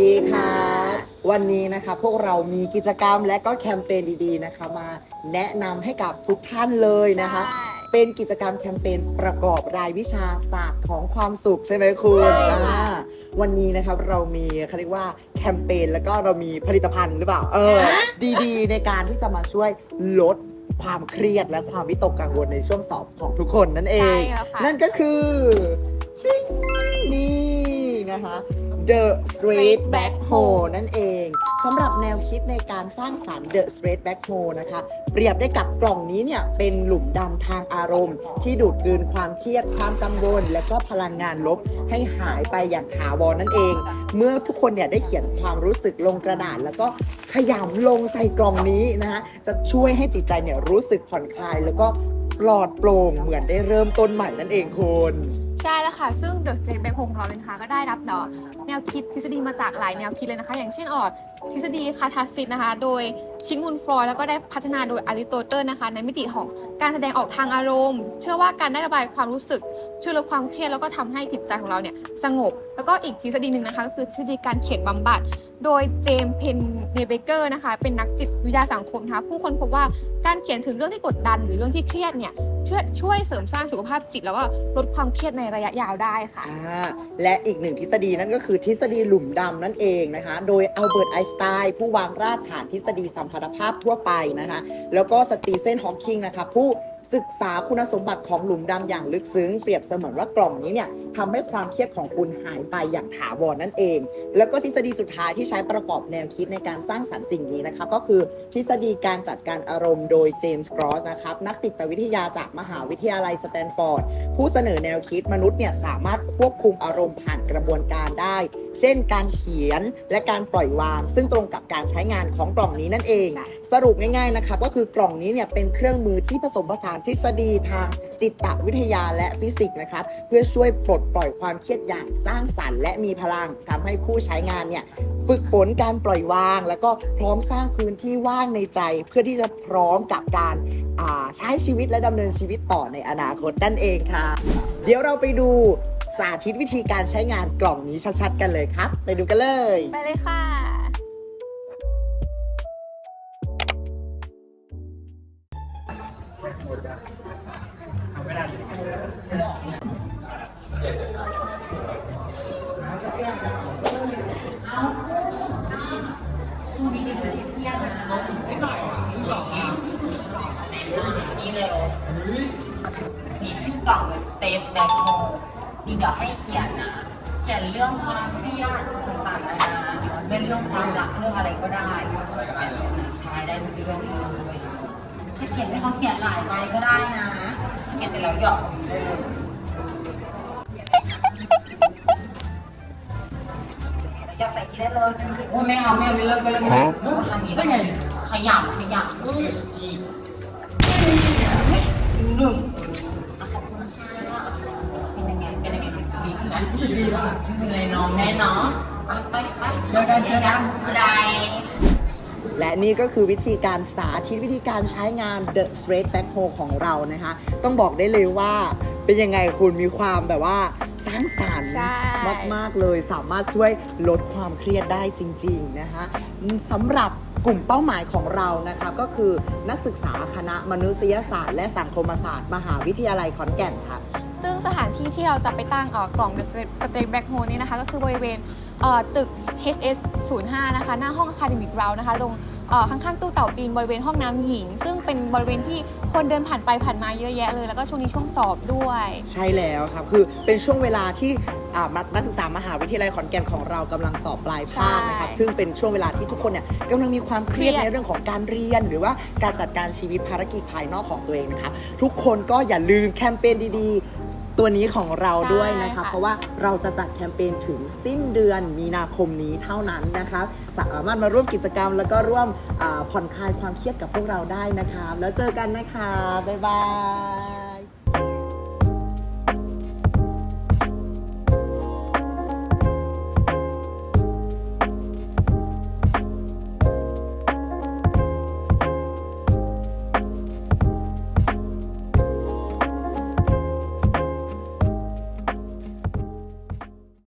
ดีครับวันนี้นะครับพวกเรามีกิจกรรมและก็แคมเปญดีๆนะคะมาแนะนำให้กับทุกท่านเลยนะคะใช่เป็นกิจกรรมแคมเปญประกอบรายวิชาศาสตร์ของความสุขใช่ไหมคุณใช่ค่ะ อ่าวันนี้นะครับเรามีเขาเรียกว่าแคมเปญแล้วก็เรามีผลิตภัณฑ์หรือเปล่าเออ ดีๆ ในการที่จะมาช่วยลดความเครียดและความวิตกกังวลในช่วงสอบของทุกคนนั่นเอใช่งแล้วค่ะ นั่นก็คือชิงนี่นะคะ The Straight Back Hole นั่นเองสำหรับแนวคิดในการสร้างสรรค์ The Straight Back Hole นะคะ เปรียบได้กับกล่องนี้เนี่ยเป็นหลุมดำทางอารมณ์ ที่ดูดกลืนความเครียดความกังวล และก็พลังงานลบให้หายไปอย่างถาวรนั่นเอง เมื่อทุกคนเนี่ยได้เขียนความรู้สึกลงกระดาษ แล้วก็ขยำลงใส่กล่องนี้นะคะจะช่วยให้จิตใจเนี่ยรู้สึกผ่อนคลาย แล้วก็ปลอดโปร่งเหมือนได้เริ่มต้นใหม่นั่นเองคุณ ใช่แล้วค่ะ ซึ่งเดอะเจนเบงคงของเราเลยนะคะก็ได้รับเนาะแนวคิดทฤษฎีมาจากหลายแนวคิดเลยนะคะ อย่างเช่นออดทฤษฎีคาทาซิสนะคะ โดยชิงมุนฟรอยแล้วก็ได้พัฒนาโดยอริโตเติลนะคะ ในมิติของการแสดงออกทางอารมณ์ เชื่อว่าการได้ระบายความรู้สึก ช่วยลดความเครียดแล้วก็ทำให้จิตใจของเราเนี่ยสงบ แล้วก็อีกทฤษฎีหนึ่งนะคะ ก็คือทฤษฎีการเขียนบำบัด โดยเจมส์เพนเนเบเกอร์นะคะ เป็นนักจิตวิทยาสังคมนะคะผู้คนพบว่าการเขียนถึงเรื่องที่กดดัน หรือเรื่องที่เครียดเนี่ยช่วยช่วยเสริมสร้างสุขภาพจิตแล้วก็ลดความเครียดในระยะยาวได้ค่ะและอีกหนึ่งทฤษฎีนั่นก็คือทฤษฎีหลุมดำนั่นเองนะคะ โดยอัลเบิร์ตไอน์สไตน์ ผู้วางรากฐานทฤษฎีสัมพัทธภาพทั่วไปนะคะ แล้วก็สตีเฟนฮอว์กิงนะคะผู้ ศึกษาคุณสมบัติของหลุมดำอย่างลึกซึ้ง เปรียบเสมือนว่ากล่องนี้เนี่ยทำให้ความเครียดของคุณหายไปอย่างถาวรนั่นเอง แล้วก็ทฤษฎีสุดท้ายที่ใช้ประกอบแนวคิดในการสร้างสรรค์สิ่งนี้นะคะก็คือทฤษฎีการจัดการอารมณ์โดยเจมส์กรอสนะครับนักจิตวิทยาจากมหาวิทยาลัยสแตนฟอร์ดผู้เสนอแนวคิดมนุษย์เนี่ยสามารถควบคุมอารมณ์ผ่านกระบวนการได้ เช่น การเขียนและการปล่อยวาง ซึ่งตรงกับการใช้งานของกล่องนี้นั่นเองใช่สรุปง่ายๆนะครับก็คือกล่องนี้เนี่ยเป็นเครื่องมือที่ผสมผสานทฤษฎีทางจิตวิทยาและฟิสิกส์นะครับ เพื่อช่วยปลดปล่อยความเครียดอย่างสร้างสรรค์และมีพลังทำให้ผู้ใช้งานเนี่ยฝึกฝนการปล่อยวาง แล้วก็พร้อมสร้างพื้นที่ว่างในใจ เพื่อที่จะพร้อมกับการใช้ชีวิตและดำเนินชีวิตต่อในอนาคตนั่นเองค่ะ เดี๋ยวเราไปดูสาธิตวิธีการใช้งานกล่องนี้ชัดๆกันเลยครับ ไปดูกันเลย ไปเลยค่ะ นี่เลยมีชื่อกล่องเลยสเตทแบ็คโฮนี่เดี๋ยวให้เขียนนะ เขียนเรื่องความเครียดต่างๆนานาเป็นเรื่องความรักเรื่องอะไรก็ได้ใช้ได้ทุกเรื่องเลย ขียนให้เขาเขียนหลายใบก็ได้นะเขียนเสร็จแล้วหยอกได้เลยอยากใส่ที่ได้เลยโอ้ไม่เอาไม่เอาไม่เลิกไปเลยทำนี้ได้ไงขยับขยับหนึ่งเป็นยังไงเป็นยังไงดีขึ้นไหมดีมากชื่อเลยน้องแน่นอนไปไปเดี๋ยวเดี๋ยวเดี๋ยวได้ และนี่ก็คือวิธีการสาธิตวิธีการใช้งาน The Straight Back Hole ของเรานะคะ ต้องบอกได้เลยว่าเป็นยังไงคุณมีความแบบว่าสร้างสรรค์ใช่ มาก ๆ เลยสามารถช่วยลดความเครียดได้จริง ๆ นะคะสำหรับกลุ่มเป้าหมายของเรานะคะก็คือนักศึกษาคณะมนุษยศาสตร์ และสังคมศาสตร์ มหาวิทยาลัยขอนแก่นค่ะ ซึ่งสถานที่ที่เราจะไปตั้งเอ่อกล่อง The Straight Back Hole นี่นะคะ ก็คือบริเวณเอ่อ ตึก HS 05นะคะหน้าห้อง Academic Ground นะคะตรงเอ่อข้างๆตู้เต่าปีนบริเวณห้องน้ำหญิง ซึ่งเป็นบริเวณที่คนเดินผ่านไปผ่านมาเยอะแยะเลย แล้วก็ช่วงนี้ช่วงสอบด้วย ใช่แล้วครับ คือเป็นช่วงเวลาที่อ่านักศึกษามหาวิทยาลัยขอนแก่นของเรากำลังสอบปลายภาคนะครับใช่ซึ่งเป็นช่วงเวลาที่ทุกคนเนี่ยกำลังมีความเครียดเครียดในเรื่องของการเรียน หรือว่าการจัดการชีวิตภารกิจภายนอกของตัวเองนะครับทุกคนก็อย่าลืมแคมเปญดีๆ ตัวนี้ของเราด้วยนะครับเพราะว่าเราจะจัดแคมเปญถึงสิ้นเดือนมีนาคมนี้เท่านั้นนะครับสามารถมาร่วมกิจกรรมแล้วก็ร่วมอาผ่อนคลายความเครียดกับพวกเราได้นะครับแล้วเจอกันนะคะ บ๊ายบาย